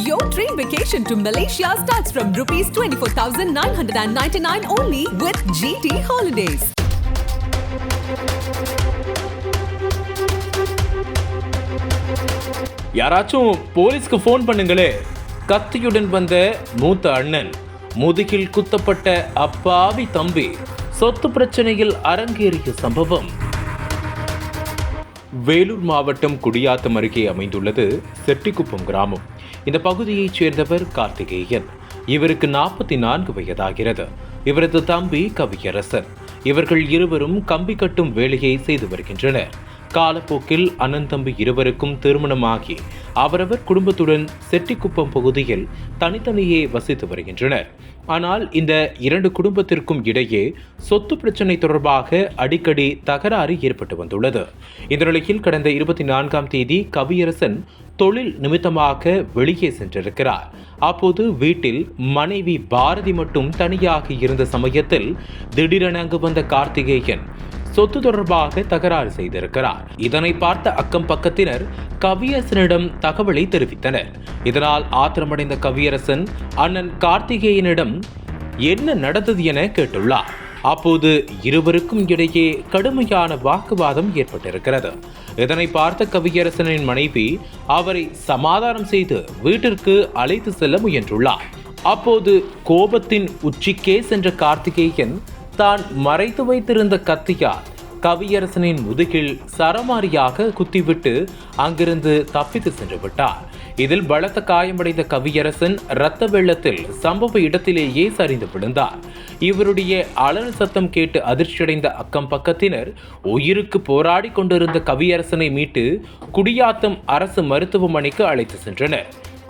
Your dream vacation to Malaysia starts from rupees 24,999 only with GT Holidays. யாராச்சும் போலீஸ்க்கு phone பண்ணுங்களே கத்தியுடன் வந்த மூத்த அண்ணன் முதுகில் குத்தப்பட்ட அப்பாவி தம்பி சொத்து பிரச்சனையில் அரங்கேறிய சம்பவம் வேலூர் மாவட்டம் குடியாத்தம் அருகே அமைந்துள்ளது செட்டிக்குப்பம் கிராமம். இந்த பகுதியைச் சேர்ந்தவர் கார்த்திகேயன். இவருக்கு நாற்பத்தி நான்கு வயதாகிறது. இவரது தம்பி கவியரசன். இவர்கள் இருவரும் கம்பி கட்டும் வேலையை செய்து வருகின்றனர். காலப்போக்கில் அண்ணன் தம்பி இருவருக்கும் திருமணமாகி அவரவர் குடும்பத்துடன் செட்டிக்குப்பம் பகுதியில் தனித்தனியே வசித்து வருகின்றனர். ஆனால் இந்த இரண்டு குடும்பத்திற்கும் இடையே சொத்து பிரச்சனை தொடர்பாக அடிக்கடி தகராறு ஏற்பட்டு வந்துள்ளது. இந்த நிலையில் கடந்த இருபத்தி நான்காம் தேதி கவியரசன் தொழில் நிமித்தமாக வெளியே சென்றிருக்கிறார். அப்போது வீட்டில் மனைவி பாரதி மட்டும் தனியாக இருந்த சமயத்தில் திடீரென அங்கு வந்த கார்த்திகேயன் சொத்து தொடர்பாக தகராறு செய்திருக்கிறார். இதனை பார்த்த அக்கம் பக்கத்தினர் கவியரசனிடம் தகவலை தெரிவித்தனர். இதனால் ஆத்திரமடைந்த கவியரசன் அண்ணன் கார்த்திகேயனிடம் என்ன நடந்தது என கேட்டுள்ளார். அப்போது இருவருக்கும் இடையே கடுமையான வாக்குவாதம் ஏற்பட்டிருக்கிறது. இதனை பார்த்த கவியரசனின் மனைவி அவரை சமாதானம் செய்து வீட்டிற்கு அழைத்து செல்ல முயன்றுள்ளார். அப்போது கோபத்தின் உச்சிக்கே சென்ற கார்த்திகேயன் தான் மறைத்து வைத்திருந்த கத்தியால் கவியரசனின் முதுகில் சரமாரியாக குத்திவிட்டு அங்கிருந்து தப்பித்து சென்று விட்டார். இதில் பலத்த காயமடைந்த கவியரசன் இரத்த வெள்ளத்தில் சம்பவ இடத்திலேயே சரிந்து விழுந்தார். இவருடைய அலறல் சத்தம் கேட்டு அதிர்ச்சியடைந்த அக்கம் பக்கத்தினர் உயிருக்கு போராடி கொண்டிருந்த கவியரசனை மீட்டு குடியாத்தம் அரசு மருத்துவமனைக்கு அழைத்து சென்றனர்.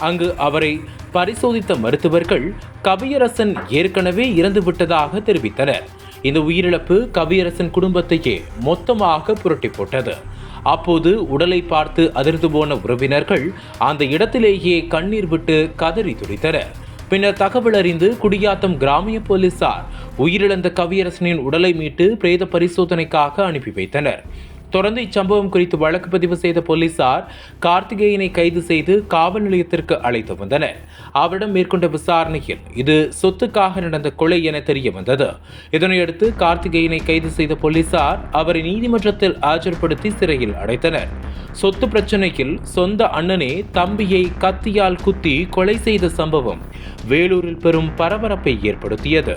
அங்கு அவரை பரிசோதித்த மருத்துவர்கள் கவியரசன் ஏற்கனவே இறந்துவிட்டதாக தெரிவித்தனர். இந்த உயிரிழப்பு கவியரசன் குடும்பத்தையே மொத்தமாக புரட்டி போட்டது அப்போது உடலை பார்த்து அதிர்ந்து போன உறவினர்கள் அந்த இடத்திலேயே கண்ணீர் விட்டு கதறி துடித்தனர். பின்னர் தகவல் அறிந்து குடியாத்தம் கிராமிய போலீசார் உயிரிழந்த கவியரசனின் உடலை மீட்டு பிரேத பரிசோதனைக்காக அனுப்பி வைத்தனர். தொடர்ந்து இச்சம்பவம் குறித்து வழக்கு பதிவு செய்த போலீசார் கார்த்திகேயனை கைது செய்து காவல் நிலையத்திற்கு அழைத்து வந்தனர். அவரிடம் மேற்கொண்ட விசாரணையில் இது சொத்துக்காக நடந்த கொலை என தெரிய வந்தது இதனையடுத்து கார்த்திகேயனை கைது செய்த போலீசார் அவரை நீதிமன்றத்தில் ஆஜர்படுத்தி சிறையில் அடைத்தனர். சொத்து பிரச்சனையில் சொந்த அண்ணனே தம்பியை கத்தியால் குத்தி கொலை செய்த சம்பவம் வேலூரில் பெரும் பரபரப்பை ஏற்படுத்தியது.